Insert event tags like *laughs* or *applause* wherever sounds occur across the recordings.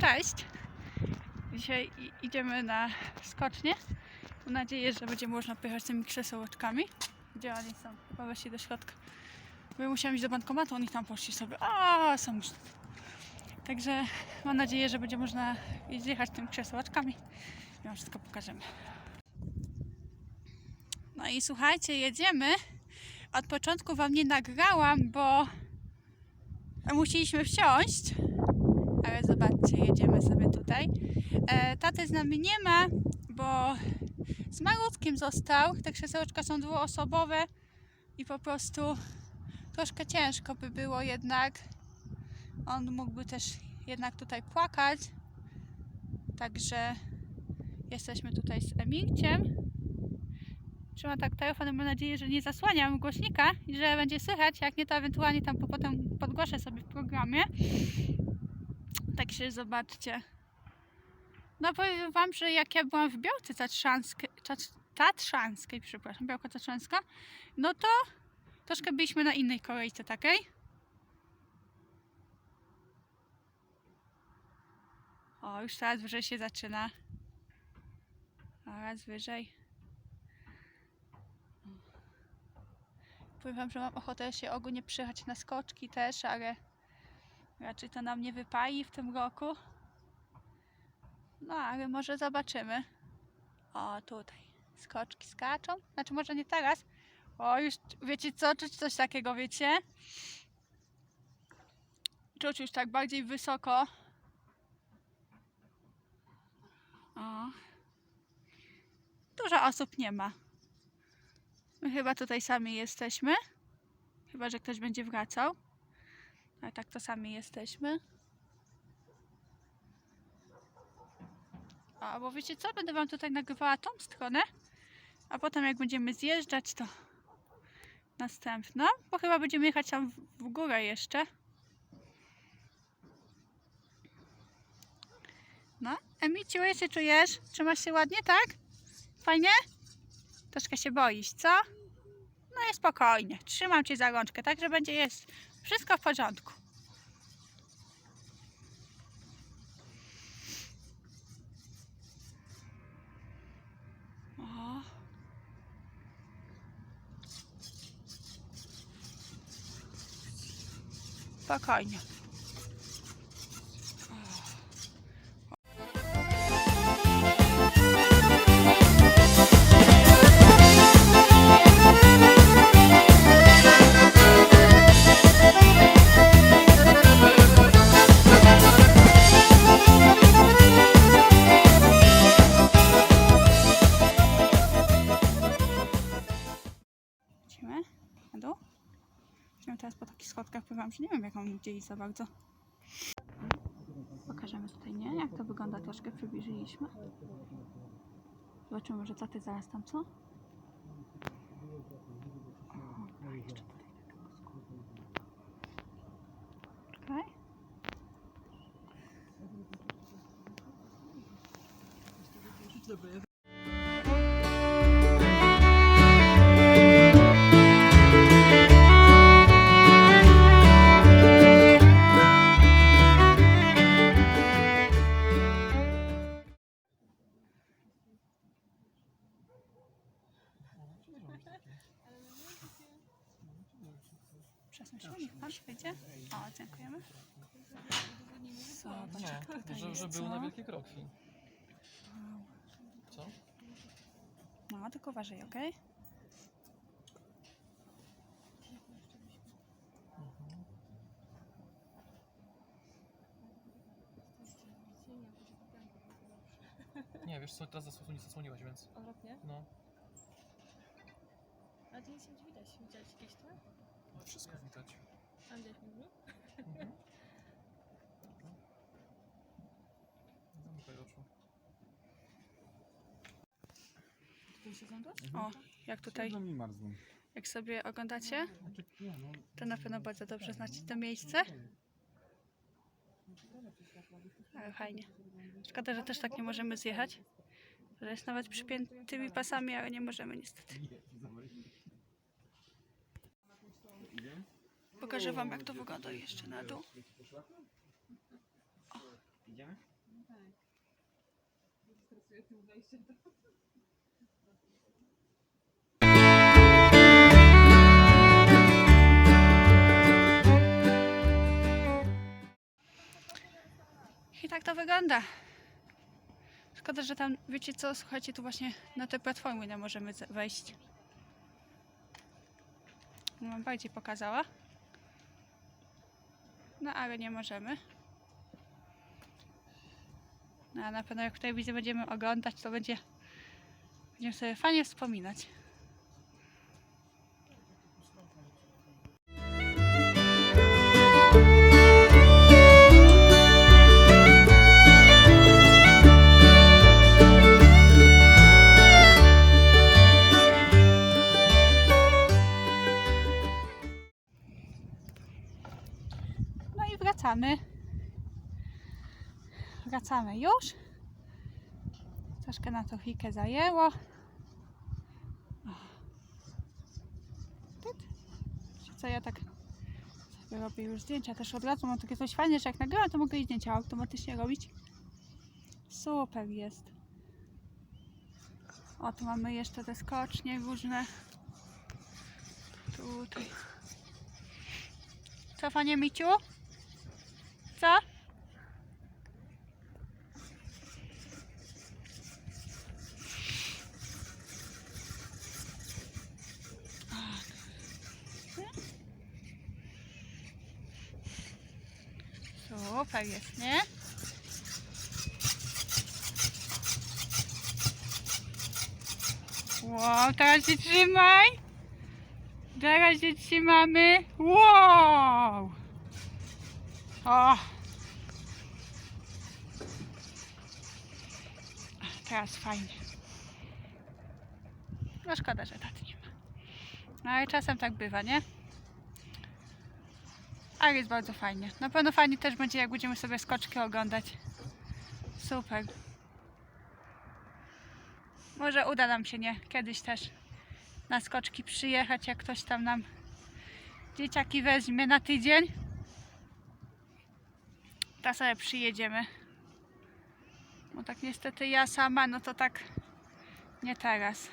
Cześć! Dzisiaj idziemy na skocznię. Mam nadzieję, że będzie można pojechać tymi krzesełeczkami. Gdzie oni są? Chyba weszli do środka. Bo musiałam iść do bankomatu, oni tam poszli sobie. A, są już. Także mam nadzieję, że będzie można jechać tymi krzesełeczkami. I wam wszystko pokażemy. No i słuchajcie, jedziemy. Od początku wam nie nagrałam, bo musieliśmy wsiąść. Ale zobaczcie, jedziemy sobie tutaj. E, taty z nami nie ma, bo z malutkim został. Te krzesełeczka są dwuosobowe i po prostu troszkę ciężko by było jednak. On mógłby też jednak tutaj płakać. Także jesteśmy tutaj z Emilciem. Trzymam tak telefon, mam nadzieję, że nie zasłaniam głośnika i że będzie słychać. Jak nie, to ewentualnie tam po- potem podgłoszę sobie w programie. Także zobaczcie. No powiem wam, że jak ja byłam w Białce Tatrzańskiej, Tat- Tatrzańskiej, przepraszam, Białka Tatrzańska, no to troszkę byliśmy na innej kolejce takiej. O, już teraz wyżej się zaczyna. Coraz wyżej. Powiem wam, że mam ochotę się ogólnie przyjechać na skoczki też, ale raczej to nam nie wypali w tym roku. No, ale może zobaczymy. O, tutaj. Skoczki skaczą. Znaczy, może nie teraz. O, już wiecie co? Czuć coś takiego, wiecie? Czuć już tak bardziej wysoko. O. Dużo osób nie ma. My chyba tutaj sami jesteśmy. Chyba, że ktoś będzie wracał. Ale tak to sami jesteśmy. A, bo wiecie co? Będę wam tutaj nagrywała tą stronę. A potem jak będziemy zjeżdżać, to następną. Bo chyba będziemy jechać tam w, w górę jeszcze. No, Emiciu, jak się czujesz? Trzymasz się ładnie, tak? Fajnie? Troszkę się boisz, co? No i spokojnie. Trzymam cię za rączkę, tak, że będzie jest wszystko w porządku. O. że nie wiem jak mam gdzie za bardzo. Pokażemy tutaj, nie? Jak to wygląda troszkę przybliżyliśmy. Zobaczymy, że taty zaraz tam co? O, dobra, jeszcze tutaj do tego schodu. Tylko uważaj, okej? Nie, wiesz co, teraz zasłonię, nie zasłoniłaś, więc Odwrotnie? no. A to nic nie widać. Widziałeś jakieś to? Wszystko widać. A gdzieś mówił? Mhm. *laughs* Zamykaj oczu. O, jak tutaj, Siedzą i marzną. jak sobie oglądacie, to na pewno bardzo dobrze znacie to miejsce. Ale fajnie. Szkoda, że też tak nie możemy zjechać. Że jest nawet przypiętymi pasami, ale nie możemy niestety. Pokażę wam jak to wygląda jeszcze na dół. Idziemy? Tak to wygląda. Szkoda, że tam, wiecie co, słuchajcie, tu właśnie na te platformy nie możemy wejść. No, wam bardziej pokazała. No, ale nie możemy. No, a na pewno jak tutaj widzę będziemy oglądać, to będzie będziemy sobie fajnie wspominać. Wracamy. Wracamy już. Troszkę na to chwilkę zajęło. Co ja tak sobie robię już zdjęcia też od razu. Mam takie coś fajne, że jak nagrałam, to mogę i zdjęcia automatycznie robić. Super jest. O, tu mamy jeszcze te skocznie różne. Tutaj. Co, panie Miciu? Co? Super jest, nie? Wow, teraz się trzymaj. Teraz się trzymamy. Wow! O! Teraz fajnie. No szkoda, że taty nie ma. No ale czasem tak bywa, nie? Ale jest bardzo fajnie. Na pewno fajnie też będzie, jak będziemy sobie skoczki oglądać. Super. Może uda nam się, nie? Kiedyś też na skoczki przyjechać, jak ktoś tam nam dzieciaki weźmie na tydzień. To sobie przyjedziemy. Bo tak niestety ja sama, no to tak nie teraz.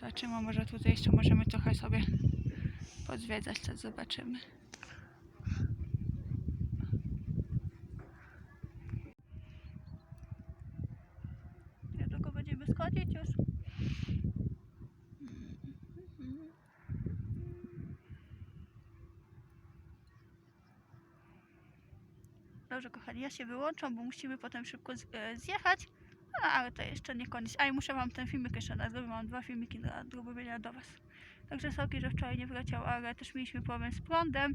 Zobaczymy, może tutaj jeszcze możemy trochę sobie pozwiedzać, to zobaczymy. Niedługo będziemy schodzić już. Się wyłączam, bo musimy potem szybko e, zjechać. No, ale to jeszcze nie koniec. A i muszę wam ten filmik jeszcze nadrobić. Mam dwa filmiki do, do robienia do was. Także sorki, że wczoraj nie wleciał, ale też mieliśmy problem z prądem,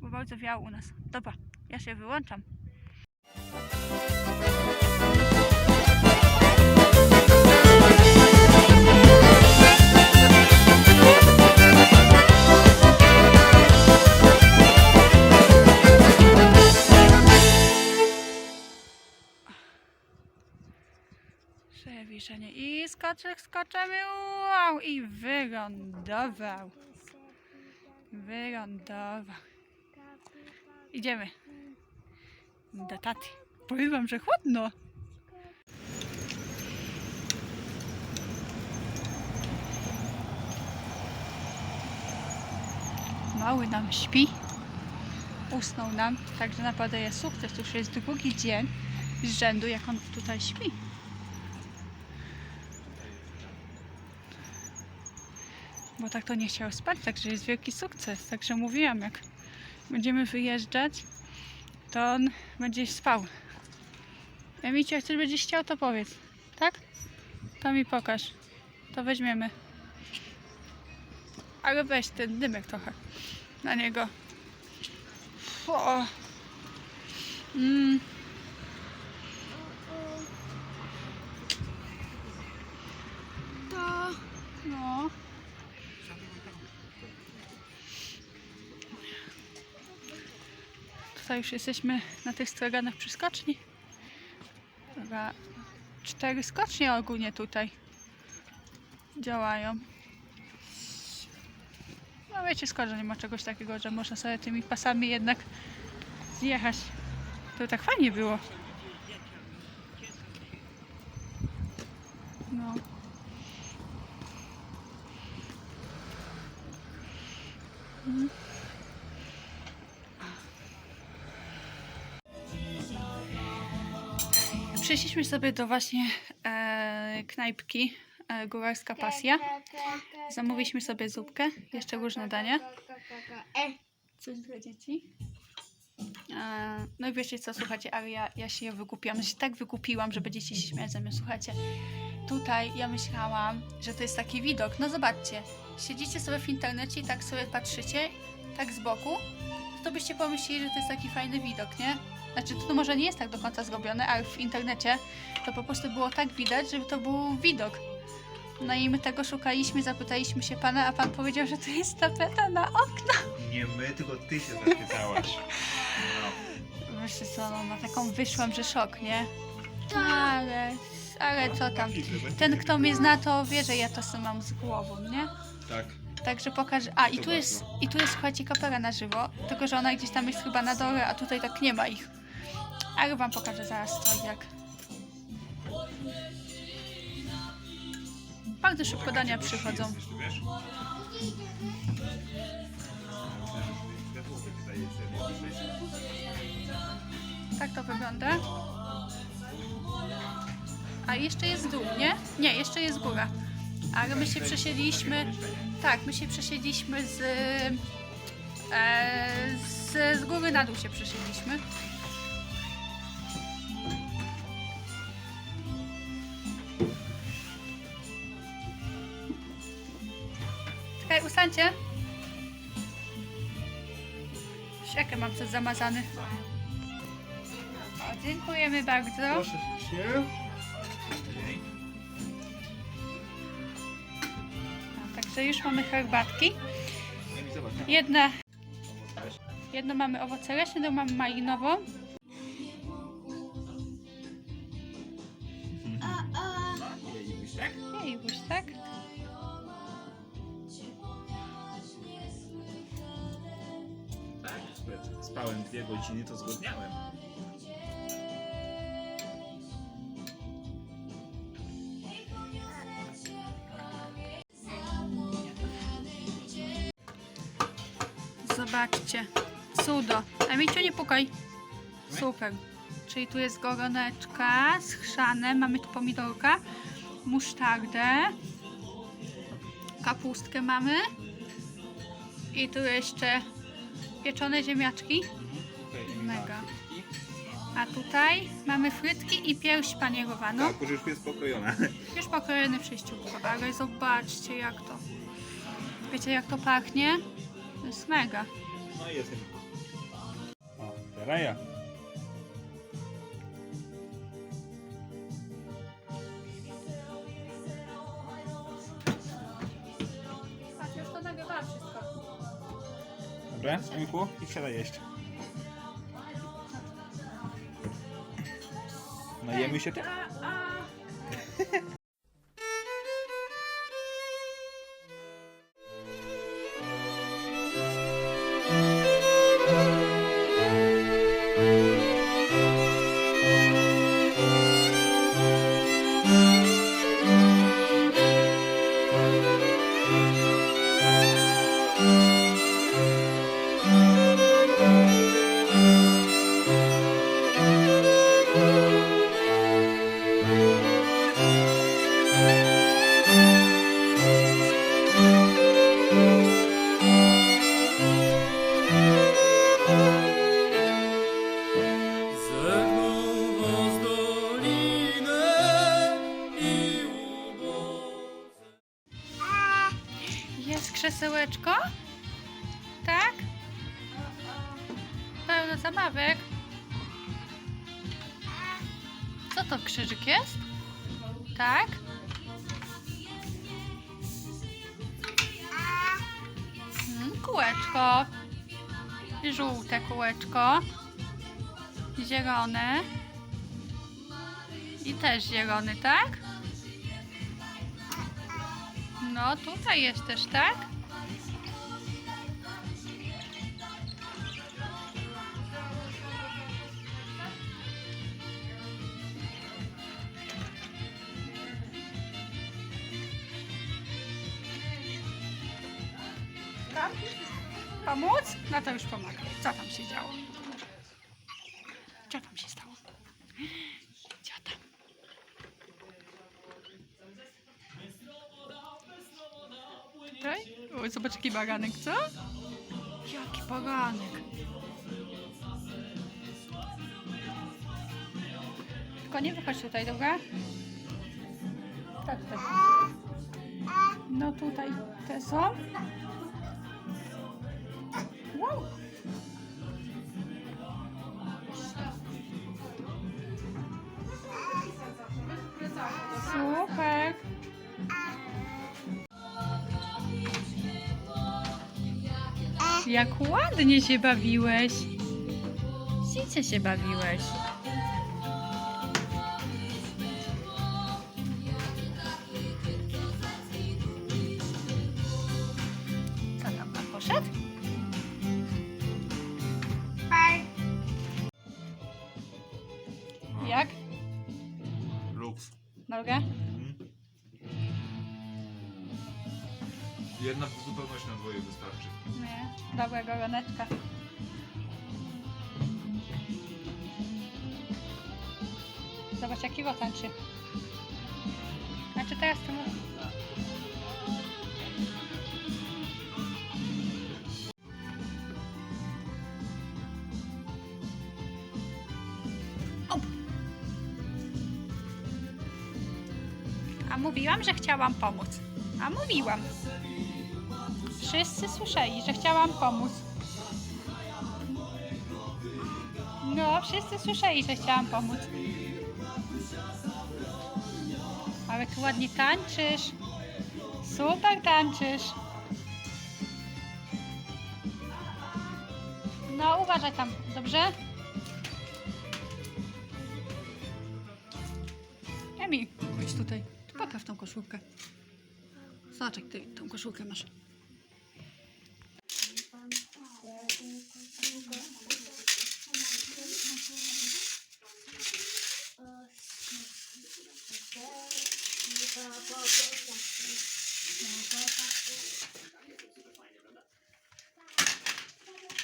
bo bardzo wiało u nas. Dobra, ja się wyłączam. I skoczek, skoczymy, wow, i wylądował. Wylądował. Idziemy. Do taty. Powiem wam, że chłodno. Mały nam śpi. Usnął nam, także naprawdę jest sukces. To już jest drugi dzień z rzędu, jak on tutaj śpi. Bo tak to nie chciał spać, także jest wielki sukces. Także mówiłam, jak będziemy wyjeżdżać, to on będzie spał. Emicio, jak coś będziesz chciał, to powiedz. Tak? To mi pokaż. To weźmiemy. Ale weź ten dymek trochę na niego. O. Mm. To. No. Tutaj już jesteśmy na tych straganach przy skoczni. Chyba cztery skocznie ogólnie tutaj działają. No wiecie, skoro nie ma czegoś takiego, że można sobie tymi pasami jednak zjechać. To tak fajnie było. Przyszliśmy sobie do właśnie e, knajpki e, Góralska Pasja. Zamówiliśmy sobie zupkę, jeszcze różne dania. Coś dla dzieci. E, No i wiecie co, słuchajcie, ale ja, ja się wykupiłam. Ja się tak wykupiłam, że będziecie się śmiać ze mnie. Słuchajcie, tutaj ja myślałam, że to jest taki widok. No zobaczcie, siedzicie sobie w internecie i tak sobie patrzycie, tak z boku, to byście pomyśleli, że to jest taki fajny widok, nie? Znaczy, to może nie jest tak do końca zrobione, ale w internecie to po prostu było tak widać, że to był widok. No i my tego szukaliśmy, zapytaliśmy się pana, a pan powiedział, że to jest tapeta na okno. Nie my, tylko ty się zachwycałaś. No. Wiesz co, no na taką wyszłam, że szok, nie? Ale, ale co tam. Ten, kto mnie zna, to wie, że ja to sobie mam z głową, nie? Tak. Także pokażę. A, i tu jest, i tu jest, słuchajcie, kapela na żywo. Tylko, że ona gdzieś tam jest chyba na dole, a tutaj tak nie ma ich. Ale wam pokażę zaraz to jak. Bardzo szybko dania przychodzą. Tak to wygląda. A jeszcze jest dół, nie? Nie, jeszcze jest góra. Ale my się przesiedliśmy. Tak, my się przesiedliśmy z. E, z, z góry na dół się przesiedliśmy. Czekaj, ustańcie. Jakie mam coś zamazany. O, dziękujemy bardzo. Proszę ślicznie. A, Także już mamy herbatki. Jedna, jedno mamy owoce leśne, drugą mamy malinową. Jej, tak? Spałem dwie godziny, to zgodniałem. Zobaczcie. Cudo. Emiciu, nie pukaj. Super. Czyli tu jest goroneczka z mamy tu pomidorka, musztardę, kapustkę mamy i tu jeszcze pieczone ziemniaczki. Mega. A tutaj mamy frytki i pierś panierowaną. Tak, już jest pokrojona. *laughs* Już pokrojony przejściówko, ale zobaczcie jak to. Wiecie jak to pachnie? To jest mega. No i jestem. O, teraz ja. Dobra, Michu, i wsiadaj jeść. Najemy się tak? Kółeczko. Żółte kółeczko. Zielone. I też zielony, tak? No, tutaj jest też, tak? To już pomagam. Co tam się działo? Co tam się stało? Co tam? Tutaj? Oj, zobacz jaki baganek, co? Jaki baganek. Tylko nie wychodź tutaj, dobra? Tak, tak. No tutaj te są. Super. Jak ładnie się bawiłeś. Ślicznie się bawiłeś. Jedna w zupełności na dwoje wystarczy. Nie. Dobra goroneczka. Zobacz jaki tańczy. Znaczy teraz to... Op. A mówiłam, że chciałam pomóc. A mówiłam. Wszyscy słyszeli, że chciałam pomóc. No, wszyscy słyszeli, że chciałam pomóc. Ale tu ładnie tańczysz. Super tańczysz. No, uważaj tam, dobrze? Emi, chodź tutaj. Pokaż tą koszulkę. Zobacz, jak ty tą koszulkę masz. 是谁？一把火点燃了整个世界。